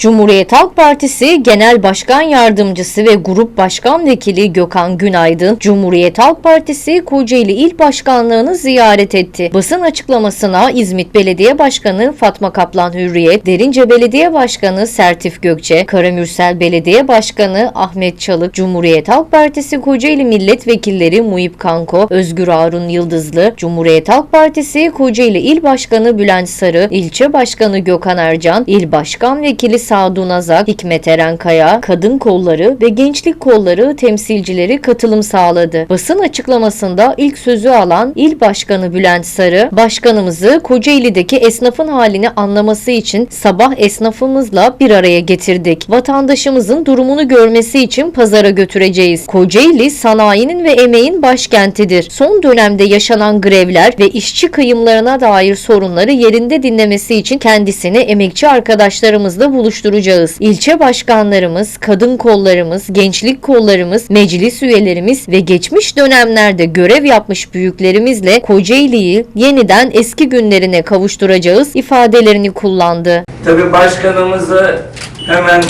Cumhuriyet Halk Partisi Genel Başkan Yardımcısı ve Grup Başkan Vekili Gökhan Günaydın, Cumhuriyet Halk Partisi Kocaeli İl Başkanlığı'nı ziyaret etti. Basın açıklamasına İzmit Belediye Başkanı Fatma Kaplan Hürriyet, Derince Belediye Başkanı Sertif Gökçe, Karamürsel Belediye Başkanı Ahmet Çalık, Cumhuriyet Halk Partisi Kocaeli Milletvekilleri Muhip Kanko, Özgür Arun Yıldızlı, Cumhuriyet Halk Partisi Kocaeli İl Başkanı Bülent Sarı, İlçe Başkanı Gökhan Ercan, İl Başkan Vekili Sadun Azak, Hikmet Eren Kaya, Kadın Kolları ve Gençlik Kolları temsilcileri katılım sağladı. Basın açıklamasında ilk sözü alan İl Başkanı Bülent Sarı, başkanımızı Kocaeli'deki esnafın halini anlaması için sabah esnafımızla bir araya getirdik. Vatandaşımızın durumunu görmesi için pazara götüreceğiz. Kocaeli sanayinin ve emeğin başkentidir. Son dönemde yaşanan grevler ve işçi kıyımlarına dair sorunları yerinde dinlemesi için kendisini emekçi arkadaşlarımızla buluşturacağız. İlçe başkanlarımız, kadın kollarımız, gençlik kollarımız, meclis üyelerimiz ve geçmiş dönemlerde görev yapmış büyüklerimizle Kocaeli'yi yeniden eski günlerine kavuşturacağız ifadelerini kullandı. Tabii başkanımızı hemen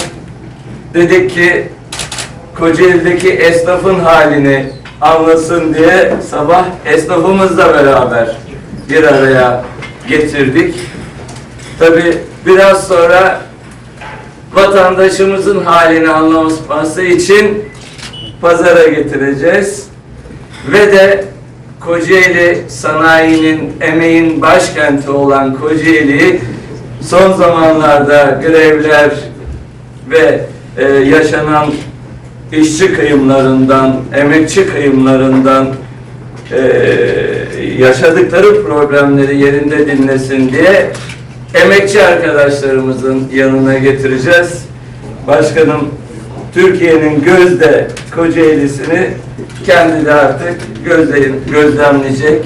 dedik ki Kocaeli'deki esnafın halini anlasın diye sabah esnafımızla beraber bir araya getirdik. Tabii biraz sonra vatandaşımızın halini anlaması için pazara getireceğiz. Ve de Kocaeli sanayinin, emeğin başkenti olan Kocaeli'yi son zamanlarda grevler ve e, yaşanan işçi kıyımlarından, emekçi kıyımlarından e, yaşadıkları problemleri yerinde dinlesin diye emekçi arkadaşlarımızın yanına getireceğiz. Başkanım Türkiye'nin gözde Kocaeli'sini kendi de artık gözleyin, gözlemleyecek.